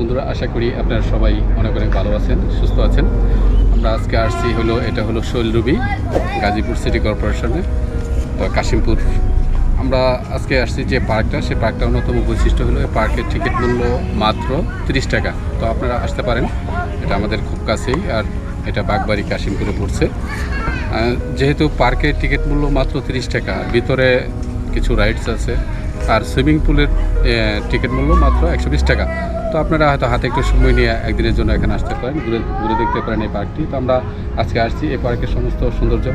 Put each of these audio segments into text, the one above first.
বন্ধুরা, আশা করি আপনারা সবাই অনেক অনেক ভালো আছেন, সুস্থ আছেন। আমরা আজকে আসছি হলো, এটা হলো শৈলরুবি, গাজীপুর সিটি কর্পোরেশনে তো কাশিমপুর। আমরা আজকে আসছি যে পার্কটা সেই পার্কটা অন্যতম বৈশিষ্ট্য হলো, এই পার্কের টিকিট মূল্য মাত্র তিরিশ টাকা। তো আপনারা আসতে পারেন, এটা আমাদের খুব কাছেই, আর এটা বাগবাড়ি কাশিমপুরে পড়ছে। যেহেতু পার্কের টিকিট মূল্য মাত্র তিরিশ টাকা, ভিতরে কিছু রাইডস আছে, আর সুইমিং পুলের টিকিট মূল্য মাত্র একশো বিশ টাকা। তো আপনারা হয়তো হাতে একটু সময় নিয়ে একদিনের জন্য এখানে আসতে পারেন, ঘুরে ঘুরে দেখতে পারেন এই পার্কটি। তো আমরা আজকে আসছি এই পার্কের সমস্ত সৌন্দর্য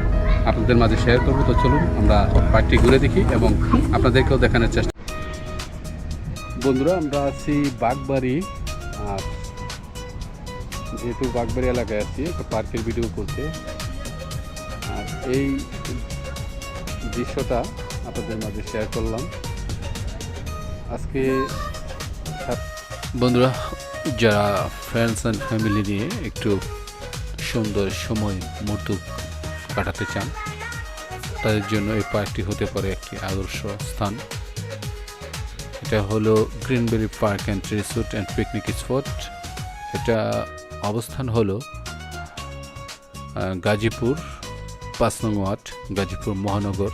আপনাদের মাঝে শেয়ার করব। তো চলুন আমরা পার্কটি ঘুরে দেখি এবং আপনাদেরকেও দেখানোর চেষ্টা বন্ধুরা, আমরা আছি বাগবাড়ি। আর যেহেতু বাগবাড়ি এলাকায় আছি একটা পার্কের ভিডিও করতে। আর এই দৃশ্যটা আপনাদের মাঝে শেয়ার করলাম। আজকে বন্ধুরা, যারা ফ্রেন্ডস অ্যান্ড ফ্যামিলি নিয়ে একটু সুন্দর সময়, মুহূর্ত কাটাতে চান, তাদের জন্য এই পার্কটি হতে পারে একটি আদর্শ স্থান। এটা হলো Greenberry park and resort and picnic spot এটা অবস্থান হলো গাজীপুর, পাঁচ নং ওয়ার্ড, গাজীপুর মহানগর,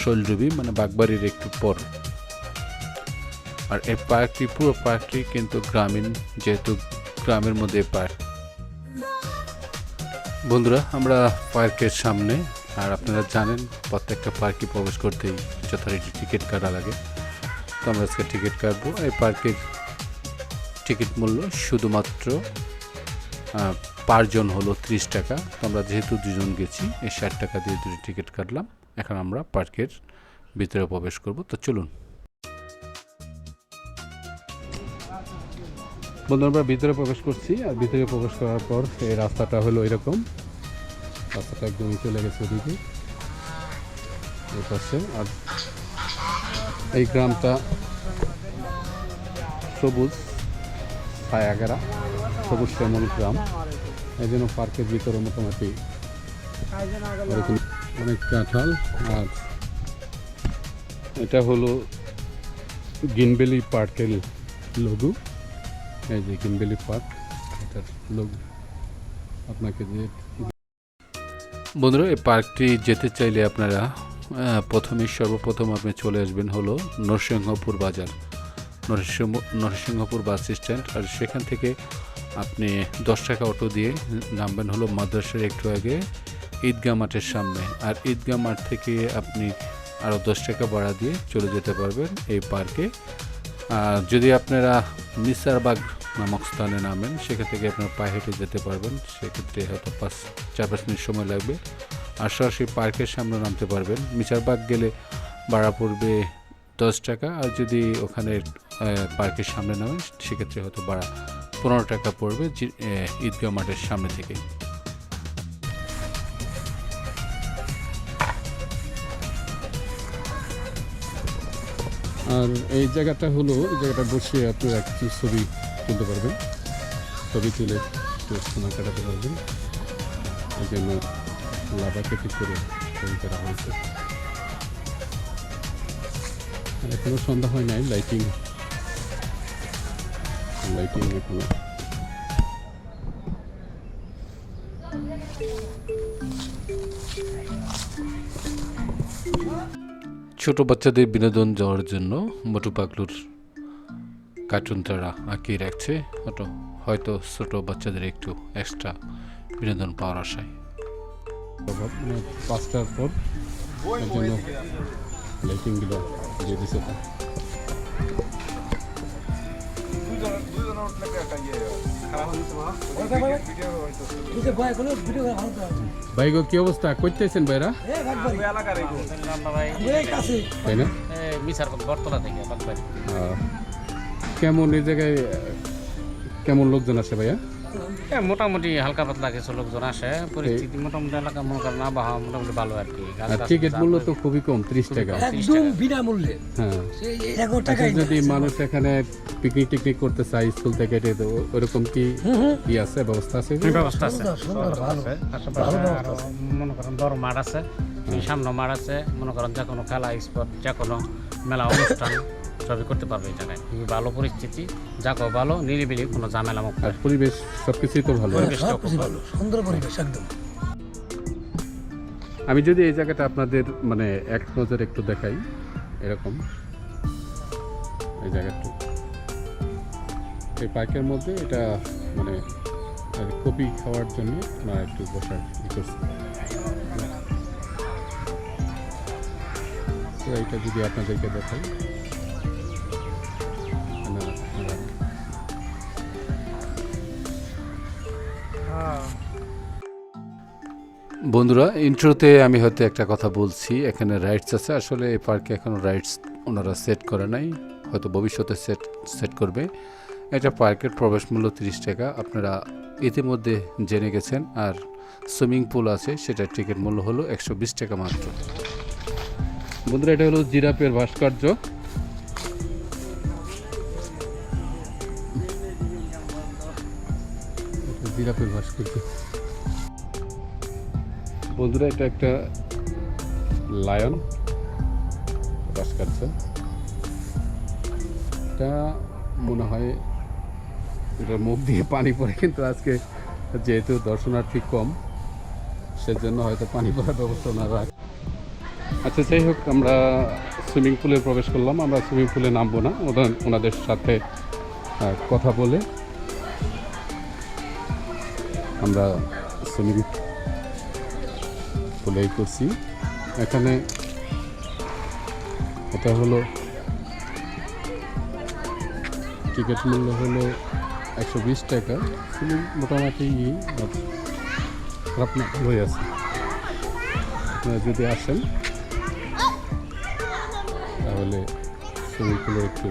শৈলডুবি মানে বাগবাড়ির একটু পর। আর এই পার্কটি, পুরো পার্কটি কিন্তু গ্রামীণ, যেহেতু গ্রামের মধ্যে পার্ক। বন্ধুরা, আমরা পার্কের সামনে, আর আপনারা জানেন, প্রত্যেকটা পার্কে প্রবেশ করতেই যথারীতি টিকিট কাটা লাগে। তো আমরা আজকে টিকিট কাটবো। এই পার্কের টিকিট মূল্য শুধুমাত্র পারজন হলো ত্রিশ টাকা। তো আমরা যেহেতু দুজন গেছি, এই ষাট টাকা দিয়ে দুটি টিকিট কাটলাম। এখন আমরা পার্কের ভিতরে প্রবেশ করব। তো চলুন। বন্ধু আমরা ভিতরে প্রবেশ করছি, আর ভিতরে প্রবেশ করার পর এই রাস্তাটা হলো এরকম। রাস্তাটা একদমই চলে গেছে ওদিকে পাশে। আর এই গ্রামটা সবুজ ছায়াগেরা সবুজ শ্যামল গ্রাম। এই জন্য পার্কের ভিতরে মোটামুটি অনেক কাঁঠাল আর এটা হলো গিনবেলি পার্কের লঘু। এই যে গিনবেলি পার্ক এটার লঘু আপনাকে যে বন্ধুরা এই পার্কটি যেতে চাইলে আপনারা আহ, প্রথমেই সর্বপ্রথম আপনি চলে আসবেন হলো নরসিংহপুর বাজার। নরসিংহ নরসিংহপুর বাস স্ট্যান্ড আর সেখান থেকে আপনি দশ টাকা অটো দিয়ে নামবেন হলো মাদ্রাসার একটু আগে ঈদগাহ মাঠের সামনে। আর ঈদগাহ মাঠ থেকে আপনি আরও দশ টাকা ভাড়া দিয়ে চলে যেতে পারবেন এই পার্কে। আর যদি আপনারা মিসারবাগ নামক স্থানে নামেন, সেখান থেকে আপনারা পায়ে হেঁটে যেতে পারবেন। সেক্ষেত্রে হয়তো পাঁচ, চার, পাঁচ মিনিট সময় লাগবে। আর সরাসরি পার্কের সামনে নামতে পারবেন। মিসারবাগ গেলে ভাড়া পড়বে দশ টাকা। আর যদি ওখানে পার্কের সামনে নামেন, সেক্ষেত্রে হয়তো ভাড়া পনেরো টাকা পড়বে ঈদগাহ মাঠের সামনে থেকে আর এই জায়গাটা হলো, এই জায়গাটা বসে আপনারা কিছু ছবি তুলতে পারবেন। ছবি তুলে একটু সময় কাটাতে পারবেন। এই জন্য লাভাকে ঠিক করে তৈরি করা হয়েছে। আর এখনও সন্ধ্যা হয় নাই লাইটিং লাইটিং এখনও। ছোট বাচ্চাদের বিনোদন যাওয়ার জন্য মোটু পাগলুর কার্টুন তারা আঁকিয়ে রাখছে হয়তো হয়তো ছোট বাচ্চাদের একটু এক্সট্রা বিনোদন পাওয়ার আশায় মানে পাঁচটার পর লাইটিংগুলো দিয়ে দিছে। ভাই গো, কি অবস্থা? করতেছেন ভাইরা? তাই না? বর্তলা থেকে কেমন এই জায়গায়, কেমন লোকজন আছে ভাইয়া? এ, মোটামুটি হালকা পাতলা কিছু লোকজন আসে। পরিস্থিতি মোটামুটি এলাকা মনে করেন আবহাওয়া মোটামুটি ভালো আর কি। আর টিকিট মূল্য তো খুবই কম ত্রিশ টাকা। একদম বিনামূল্যে। হ্যাঁ। যদি মানুষ এখানে পিকনিক টিকনিক করতে চায় স্কুল থেকে ওরকম কি ই আছে ব্যবস্থা আছে? ব্যবস্থা আছে। মনে করেন বড় মাঠ আছে সামনে মাঠ আছে মনে করেন যে কোনো খেলা স্পট যে কোনো মেলা অনুষ্ঠান। সবই করতে পারবে এই জায়গায়। খুবই ভালো পরিস্থিতি। যাকো ভালো নিরিবিলি কোনো ঝামেলা মুক্ত। পরিবেশ সব কিছুই তো ভালো। সব কিছু ভালো। সুন্দর পরিবেশ একদম। আমি যদি এই জায়গাটা আপনাদের মানে এক নজর একটু দেখাই এরকম। এই জায়গাটা। এই পার্কের মধ্যে এটা মানে কপি খাওয়ার জন্য না একটু বসার ই করছি। তো এইটা যদি আপনাদেরকে দেখাই। বন্ধুরা ইন্ট্রোতে আমি হয়তো একটা কথা বলছি। এখানে রাইডস আছে। আসলে এই পার্কে এখনও রাইডস ওনারা সেট করে নাই। হয়তো ভবিষ্যতে সেট সেট করবে। এটা পার্কের প্রবেশ মূল্য তিরিশ টাকা। আপনারা ইতিমধ্যে জেনে গেছেন। আর সুইমিং পুল আছে, সেটার টিকিট মূল্য হলো একশো বিশ টাকা মাত্র। বন্ধুরা, এটা হলো জিরাপের ভাস্কর্য। জিরাপের ভাস্কর্য। বন্ধুরা, এটা একটা লায়ন ভাস্কর্য এটা মনে হয় এটার মুখ দিয়ে পানি পড়ে, কিন্তু আজকে যেহেতু দর্শনার্থী কম, সেজন্য হয়তো পানি পড়ার ব্যবস্থা না রাখ। আচ্ছা যাই হোক, আমরা সুইমিং পুলে প্রবেশ করলাম। আমরা সুইমিং পুলে নামবো না ওনাদের সাথে কথা বলে আমরা সুইমিং পুলেই করছি। এখানে এটা হলো টিকিট মূল্য হলো একশো বিশ টাকা। সুইমিং মোটামুটি খারাপ ভালোই আছে। আপনারা যদি আসেন, তাহলে সুইমিং পুলে একটু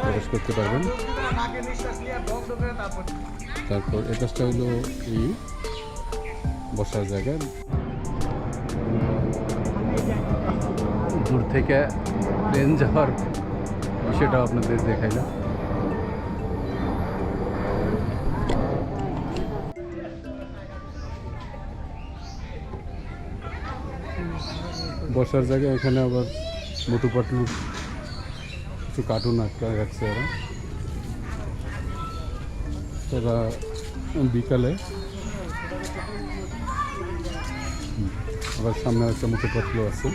প্রবেশ করতে পারবেন। তারপর এটা হলো ই বসার জায়গা। দূর থেকে প্লেন যাওয়ার বিষয়টা আপনাদের দেখাইলাম। বসার জায়গায় এখানে আবার মোটু পাটলু কিছু কার্টুন আটকা রাখছে ওরা। ওরা বিকালে আবার সামনে একটা মোটু পাটলু আছে।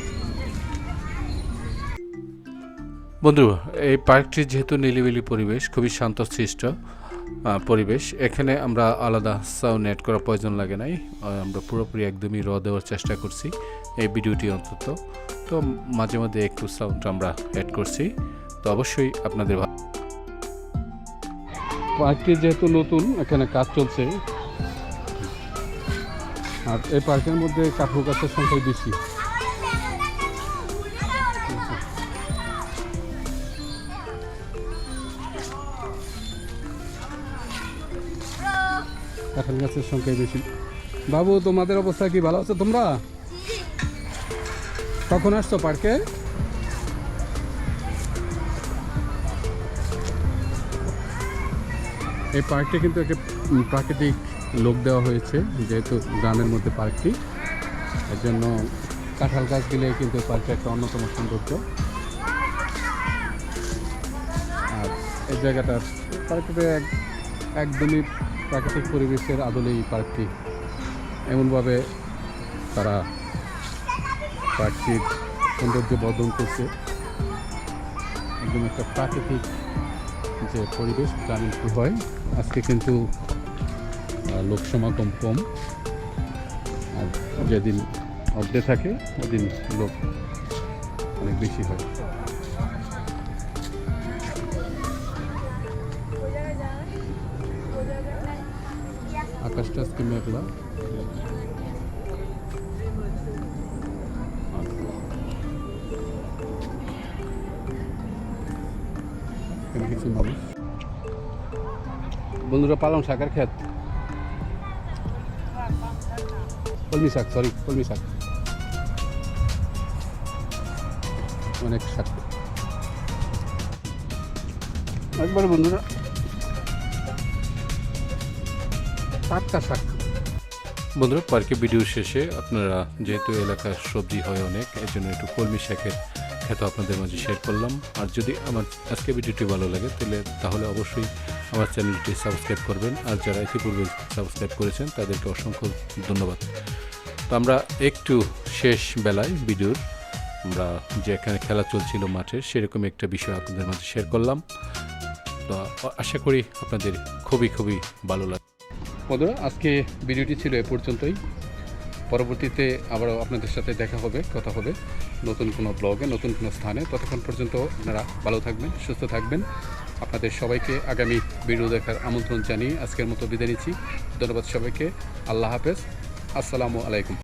বন্ধু এই পার্কটি যেহেতু নিলিবিলি পরিবেশ খুবই শান্তশিষ্ট আহ, পরিবেশ এখানে আমরা আলাদা সাউন্ড অ্যাড করার প্রয়োজন লাগে নাই। আমরা পুরোপুরি একদমই র দেওয়ার চেষ্টা করছি এই ভিডিওটি অন্তত। তো মাঝে মধ্যে একটু সাউন্ড আমরা অ্যাড করছি। তো অবশ্যই আপনাদের পার্কটি যেহেতু নতুন এখানে কাজ চলছে। আর এই পার্কের মধ্যে কাঠুর গাছের সংখ্যাই বেশি। কাঁঠাল গাছের সংখ্যাই বেশি। বাবু, তোমাদের অবস্থা কি? ভালো আছে তোমরা? কখন আসছো পার্কে? এই পার্কটি কিন্তু একটা প্রাকৃতিক লোক দেওয়া হয়েছে, যেহেতু গ্রামের মধ্যে পার্কটি। এর জন্য কাঁঠাল গাছ দিলে কিন্তু পার্কের একটা অন্যতম সৌন্দর্য। আর এই জায়গাটা পার্কটিতে এক- একদমই প্রাকৃতিক পরিবেশের আদলে এই পার্কটি। এমনভাবে তারা পার্কটির সৌন্দর্য বর্ধন করছে। একদম একটা প্রাকৃতিক যে পরিবেশ গ্রামীণ হয়। আজকে কিন্তু লোক সমাগম কম। আর যেদিন অফডে থাকে, ওদিন লোক অনেক বেশি হয়। আকাশটা আজকে মেঘলা। বন্ধুরা, পালং শাকের ক্ষেত। সরি অনেক শাক। একবার বন্ধুরা, টাটকা শাক। বন্ধুরা, পার্কে ভিডিও শেষে আপনারা যেহেতু এলাকার সবজি হয় অনেক এই জন্য একটু কলমি শাকের বিখ্যাত আপনাদের মাঝে শেয়ার করলাম। আর যদি আমার আজকে ভিডিওটি ভালো লাগে, তাহলে তাহলে অবশ্যই আমার চ্যানেলটি সাবস্ক্রাইব করবেন। আর যারা ইতিপূর্বে সাবস্ক্রাইব করেছেন, তাদেরকে অসংখ্য ধন্যবাদ। তো আমরা একটু শেষ বেলায় ভিডিওর আমরা যে এখানে খেলা চলছিল মাঠে সেরকম একটা বিষয় আপনাদের মাঝে শেয়ার করলাম। তো আশা করি আপনাদের খুবই খুবই ভালো লাগে আজকে ভিডিওটি ছিল এ পর্যন্তই। পরবর্তীতে আবারও আপনাদের সাথে দেখা হবে, কথা হবে নতুন কোনো ব্লগে, নতুন কোনো স্থানে। ততক্ষণ পর্যন্ত আপনারা ভালো থাকবেন, সুস্থ থাকবেন। আপনাদের সবাইকে আগামী ভিডিও দেখার আমন্ত্রণ জানিয়ে আজকের মতো বিদায় নিচ্ছি। ধন্যবাদ সবাইকে। আল্লাহ হাফেজ। আসসালামু আলাইকুম।